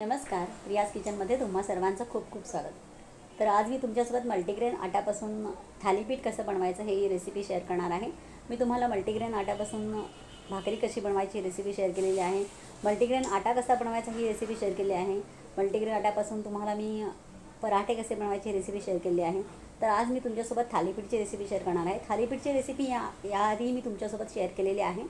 नमस्कार रियाज किचनमध्ये तुम्हा सर्वांचं खूप खूप स्वागत. तर आज मी तुमच्यासोबत मल्टीग्रेन आटापासून थालीपीठ कसं बनवायचं हे रेसिपी शेअर करणार आहे. मी तुम्हाला मल्टीग्रेन आटापासून भाकरी कशी बनवायची रेसिपी शेअर केलेली आहे. मल्टीग्रेन आटा कसा बनवायचा ही रेसिपी शेअर केली आहे. मल्टीग्रेन आटापासून तुम्हाला मी पराठे कसे बनवायची रेसिपी शेअर केली आहे. तर आज मी तुमच्यासोबत थालीपीठची रेसिपी शेअर करणार आहे. थालीपीठची रेसिपी या याआधी मी तुमच्यासोबत शेअर केलेली आहे.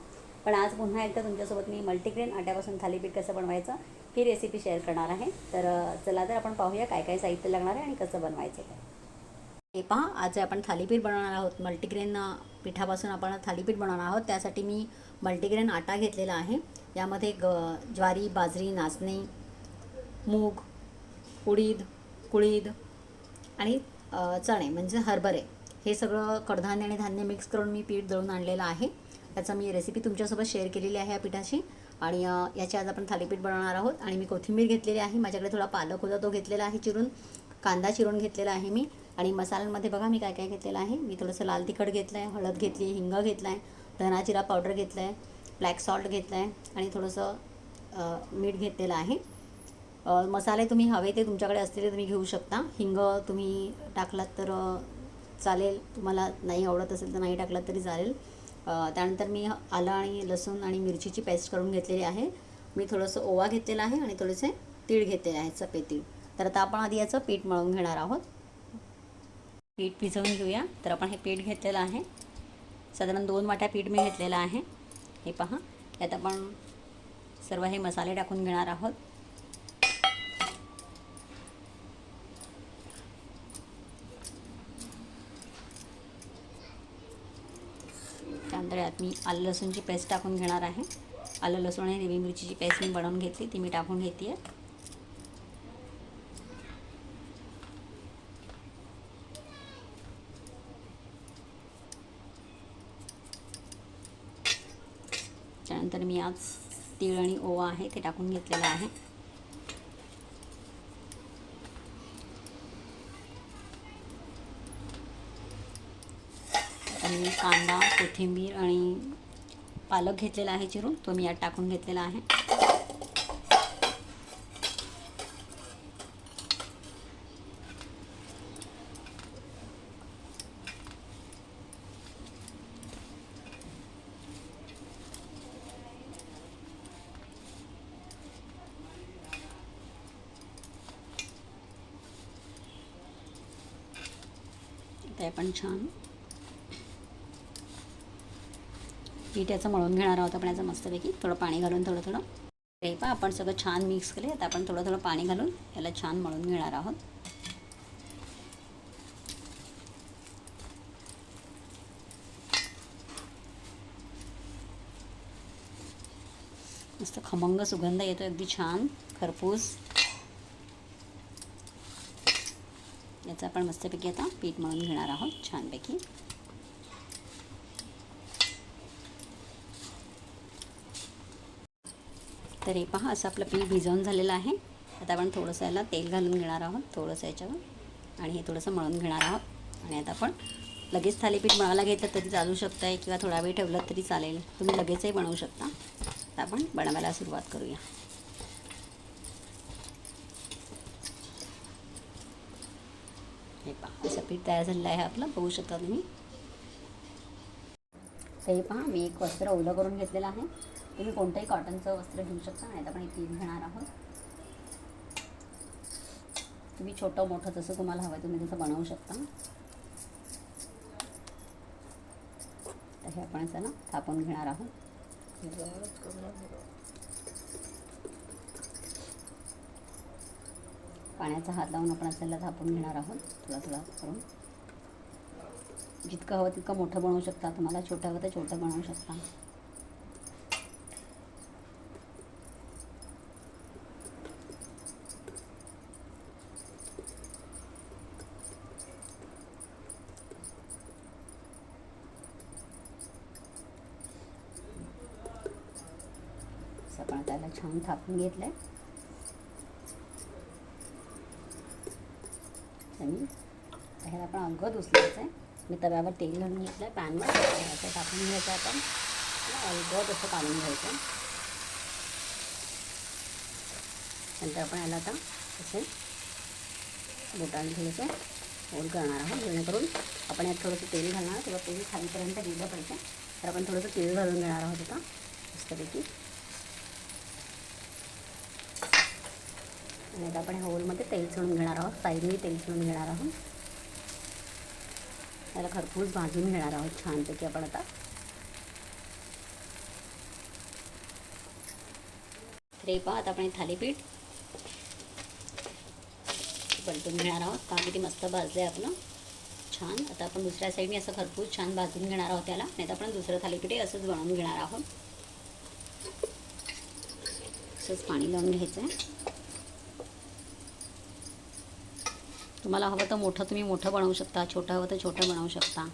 पण आज पुन्हा एकदा तुमच्यासोबत मी मल्टीग्रेन आट्यापासून थालीपीठ कसं बनवायचं ही रेसिपी शेअर करणार आहे. तर चला तर आपण पाहूया काय काय साहित्य लागणार आहे आणि कसं बनवायचं ते हे पहा आज आपण थालीपीठ बनवणार आहोत मल्टीग्रेन पिठापासून आपण थालीपीठ बनवणार आहोत त्यासाठी मी मल्टीग्रेन आटा घेतलेला आहे. यामध्ये ग ज्वारी बाजरी नाचणी मूग उडीद कुळीद आणि चणे म्हणजे हरभरे. हे सगळं कडधान्य आणि धान्य मिक्स करून मी पीठ दळून आणलेलं आहे. त्याचं मी रेसिपी तुमच्यासोबत शेअर केलेली आहे या पिठाची. आणि याची आज आपण थालीपीठ बनवणार आहोत. आणि मी कोथिंबीर घेतलेली आहे. माझ्याकडे थोडा पालक होता तो घेतलेला आहे चिरून. कांदा चिरून घेतलेला आहे मी. आणि मसाल्यांमध्ये बघा मी काय काय घेतलेलं आहे. मी थोडंसं लाल तिखट घेतलं आहे हळद घेतली हिंग घेतला आहे धना जिरा पावडर घेतलं आहे ब्लॅक सॉल्ट घेतलं आहे आणि थोडंसं मीठ घेतलेलं आहे. मसाले तुम्ही हवे ते तुमच्याकडे असलेले तुम्ही घेऊ शकता. हिंग तुम्ही टाकलात तर चालेल. तुम्हाला नाही आवडत असेल तर नाही टाकलात तरी चालेल. त्यानंतर मी आलं आणि लसूण आणि मिरचीची पेस्ट करून घेतलेली आहे. मी थोडंसं ओवा घेतलेला आहे आणि थोडेसे तीळ घेतलेले आहेत सफेद तर आता आपण आधी याचं पीठ मळून घेणार आहोत. पीठ भिजवून घेऊया. तर आपण हे पीठ घेतलेलं आहे. साधारण दोन वाट्या पीठ मी घेतलेलं आहे. हे पहा. यात आपण सर्व हे मसाले टाकून घेणार आहोत त्यानंतर यात मी आलं लसूणची पेस्ट टाकून घेणार आहे. आलं लसूण आणि हिरवी मिरचीची पेस्ट मी बनवून घेतली ती मी टाकून घेते. आहे त्यानंतर मी आज तीळ आणि ओवा आहे ते टाकून घेतलेलं आहे आता मी कांदा कोथिंबीर आणि पालक घेतलेला आहे चिरून. तो मी यात टाकून घेतलेला आहे. ते आपण छान. पीठ याचं मळून घेणार आहोत आपण याचं मस्तपैकी. थोडं पाणी घालून थोडं थोडं. ते पहा आपण सगळं छान मिक्स केले आता आपण थोडं थोडं पाणी घालून याला छान मळून घेणार आहोत. मस्त खमंग सुगंध येतो अगदी छान. खरपूस. याचं आपण मस्तपैकी आता पीठ मळून घेणार आहोत छानपैकी. तर हे पहा असं आपलं पीठ भिजवून झालेलं आहे. आता आपण थोडंसं याला तेल घालून घेणार आहोत थोडंसं याच्यावर. आणि हे थोडंसं मळून घेणार आहोत. आणि आता आपण लगेच थालीपीठ मळायला घेतलं तरी चालू शकताय आहे किंवा थोडा वेळ ठेवलं तरी चालेल. तुम्ही लगेचही बनवू शकता. आता आपण बनवायला सुरुवात करूया. हे पहा असं पीठ तयार झालेलं आहे आपलं. बघू शकता तुम्ही. तर हे पहा मी एक वस्त्र ओलं करून घेतलेलं आहे. तुम्ही कोणतंही कॉटनचं वस्त्र घेऊ शकता नाही तर आपण इथे घेणार आहोत. तुम्ही छोटं मोठं जसं तुम्हाला हवं आहे तुम्ही तसं बनवू शकता. तर हे आपण असं ना थापून घेणार आहोत. पाण्याचा हात लावून आपण असल्याला थापून घेणार आहोत. थोडा थोडा करून. जितकं हवं तितकं मोठं बनवू शकता. तुम्हाला छोटं हवं तर छोटं बनवू शकता. त्याला छान थापून घेतलं आहे आणि ह्याला आपण अंग उचलायचं आहे मी तव्यावर तेल घालून घेतलं आहे पॅनवर ह्याचं टाकून घ्यायचं आपण. अगद असं काढून घ्यायचं. नंतर आपण याला आता असे बोटाने थोडंसं होल करणार आहोत जेणेकरून आपण यात थोडंसं तेल घालणार थोडं तेल खालीपर्यंत गेलं पाहिजे. तर आपण थोडंसं तेल घालून घेणार आहोत आता. मस्तपैकी. आणि आता आपण ह्या होलमध्ये तेल सोडून घेणार आहोत. साईडने तेल सोडून घेणार आहोत. त्याला खरपूस भाजून घेणार आहोत छानपैकी आपण आता. तर आपण थालीपीठ पलटून घेणार आहोत. का किती मस्त भाजलं आहे आपलं. छान. आता आपण दुसऱ्या साईडने असं खरपूस छान भाजून घेणार आहोत त्याला. नाही तर आपण दुसरं थालीपीठ असंच बनवून घेणार आहोत. असंच पाणी लावून घ्यायचं आहे तुम्हाला हवं तर मोठं तुम्ही मोठं बनवू शकता छोटं हवं तर छोटं बनवू शकता.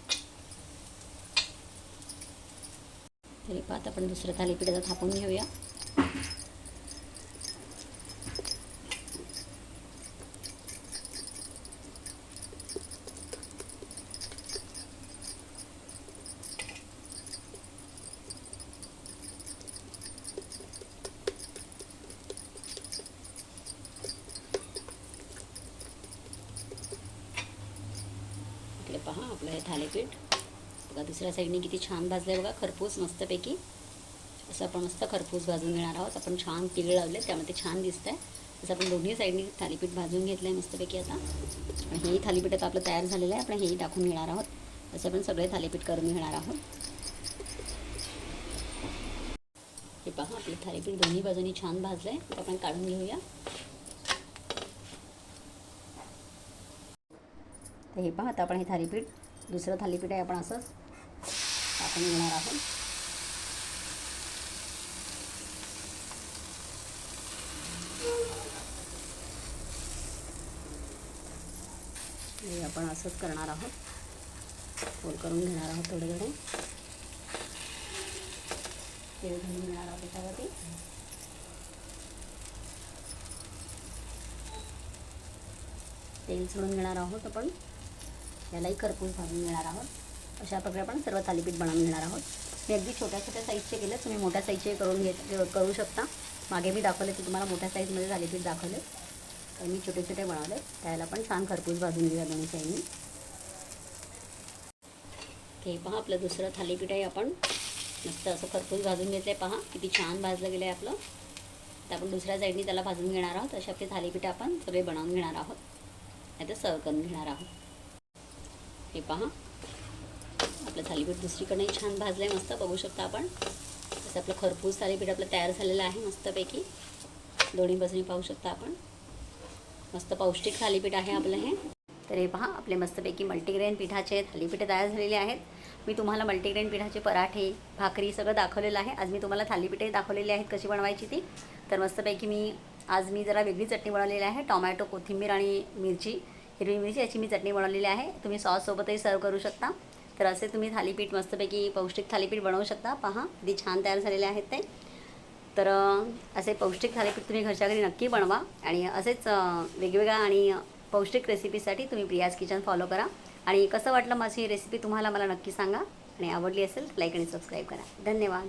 तरी पाहत आपण दुसरं थालीपीठ थापून घेऊया. इकडे पहा आपलं हे थालीपीठ बघा दुसऱ्या साईडने किती छान भाजलं आहे बघा खरपूस मस्तपैकी. असं आपण मस्त खरपूस भाजून घेणार आहोत आपण छान तीळ लावले त्यामुळे ते छान दिसतं आहे तसं आपण दोन्ही साईडने थालीपीठ भाजून घेतलं आहे मस्तपैकी आता. आणि हेही थालीपीठ आता आपलं तयार झालेलं आहे आपण हेही टाकून घेणार आहोत. असं आपण सगळे थालीपीठ करून घेणार आहोत. हे पहा आपलं थालीपीठ दोन्ही बाजूनी छान भाजलं आहे तर आपण काढून घेऊया. तर हे पहा आता आपण हे थालीपीठ दुसरं थालीपीठ आहे आपण असंच आपण घेणार आहोत. हे आपण असंच करणार आहोत. फोल करून घेणार आहोत थोडे थोडे तेल घेऊन घेणार आहोत त्याच्यावरती. तेल सोडून घेणार आहोत आपण. यालाही खरपूस भाजून घेणार आहोत. अशा प्रकारे आपण सर्व थालीपीठ बनवून घेणार आहोत. मी अगदी छोट्या छोट्या साईजचे केले तुम्ही मोठ्या साईजचे करून घेत करू शकता. मागे मी दाखवले की तुम्हाला मोठ्या साईजमध्ये थालीपीठ दाखवले. तर मी छोटे छोटे बनवले. त्याला पण छान खरपूस भाजून घेऊया दोन्ही साईडनी हे पहा आपलं दुसरं थालीपीठ आहे आपण. मस्त असं खरपूस भाजून घेतलं आहे पहा किती छान भाजलं गेलं आहे आपलं. तर आपण दुसऱ्या साईडनी त्याला भाजून घेणार आहोत. अशा आपले थालीपीठ आपण सगळे बनवून घेणार आहोत. नाही तर सर्व करून घेणार आहोत. हे पहा. आपलं थालीपीठ दुसरीकडनंही छान भाजलं आहे मस्त. बघू शकता आपण. तसं आपलं खरपूस थालीपीठ आपलं तयार झालेलं आहे मस्तपैकी. दोन्ही बाजूनी पाहू शकता आपण. मस्त पौष्टिक थालीपीठ आहे आपलं हे. तर हे पहा आपले मस्तपैकी मल्टीग्रेन पिठाचे थालीपीठे तयार झालेले आहेत. मी तुम्हाला मल्टीग्रेन पिठाचे पराठे भाकरी सगळं दाखवलेलं आहे. आज मी तुम्हाला थालीपीठे दाखवलेली आहेत कशी बनवायची ती. तर मस्तपैकी मी आज मी जरा वेगळी चटणी बनवलेली आहे. टोमॅटो कोथिंबीर आणि मिरची. हिरवी मिरची याची मी चटणी बनवलेली आहे. तुम्ही सॉससोबतही सर्व करू शकता. तर असे तुम्ही थालीपीठ मस्तपैकी पौष्टिक थालीपीठ बनवू शकता. पहा किती छान तयार झालेले आहेत ते. तर असे पौष्टिक थालीपीठ तुम्ही घरच्या घरी नक्की बनवा आणि असेच वेगवेगळ्या आणि पौष्टिक रेसिपीसाठी तुम्ही प्रियाज किचन फॉलो करा. आणि कसं वाटलं माझी रेसिपी तुम्हाला मला नक्की सांगा. आणि आवडली असेल लाईक आणि सबस्क्राईब करा. धन्यवाद.